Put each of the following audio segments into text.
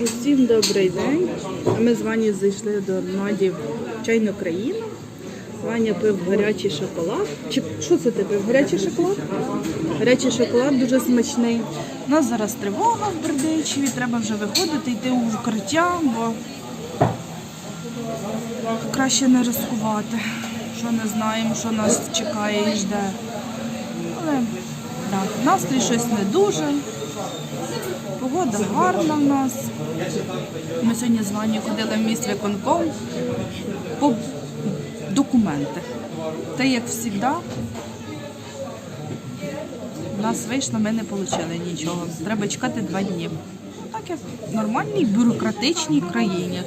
Усім добрий день. Ми з Вані зайшли до Наді в чайну країну. Ваня пив гарячий шоколад. Чи що це ти пив? Гарячий шоколад? Гарячий шоколад дуже смачний. У нас зараз тривога в Бердичеві, треба вже виходити, йти у укриття, бо краще не ризикувати. Що не знаємо, що нас чекає і жде. Але да, настрій щось не дуже. Погода гарна в нас. Ми сьогодні з Ванею ходили в міст виконком по документи. Та як завжди, в нас вийшло, ми не отримали нічого. Треба чекати два дні. Так як в нормальній бюрократичній країні.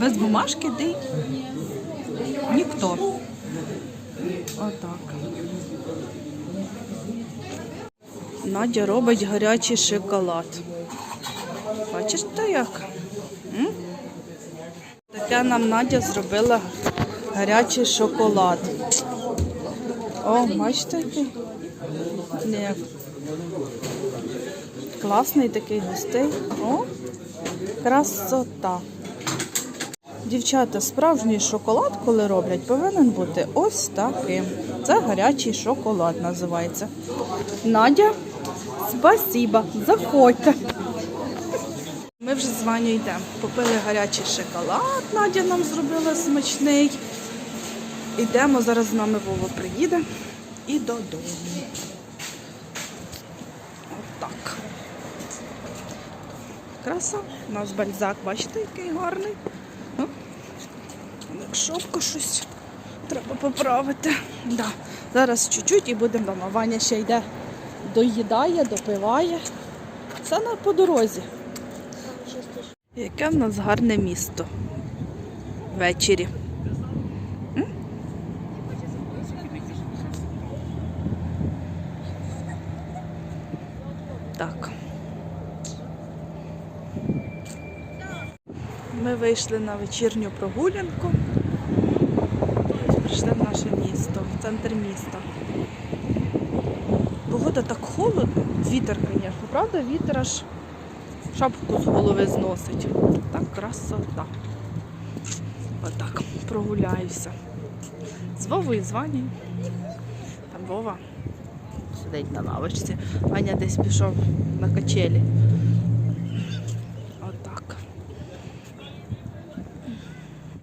Без бумажки ти ніхто. Отак. Надя робить гарячий шоколад. Бачиш то як? М? Таке нам Надя зробила гарячий шоколад. О, бачите. Класний такий густий. О, красота. Дівчата, справжній шоколад, коли роблять, повинен бути ось таким. Це гарячий шоколад називається. Надя, спасіба, заходьте. Ми вже з Ваню йдемо. Попили гарячий шоколад, Надя нам зробила смачний. Йдемо, зараз з нами Вова приїде і додому. Отак. Краса. У нас бальзак, бачите, який гарний. Шовко щось треба поправити. Да. Зараз чуть-чуть і будемо вдома. Ваня ще йде, доїдає, допиває. Це на по дорозі. Яке в нас гарне місто ввечері. М? Так. Ми вийшли на вечірню прогулянку. Прийшли в наше місто, в центр міста. Погода так холодно, вітер, звісно, правда, вітер аж шапку з голови зносить. Так красота. Отак, прогуляюся. З Вовою, з Ванею. Там Вова сидить на лавочці. Ваня десь пішов на качелі.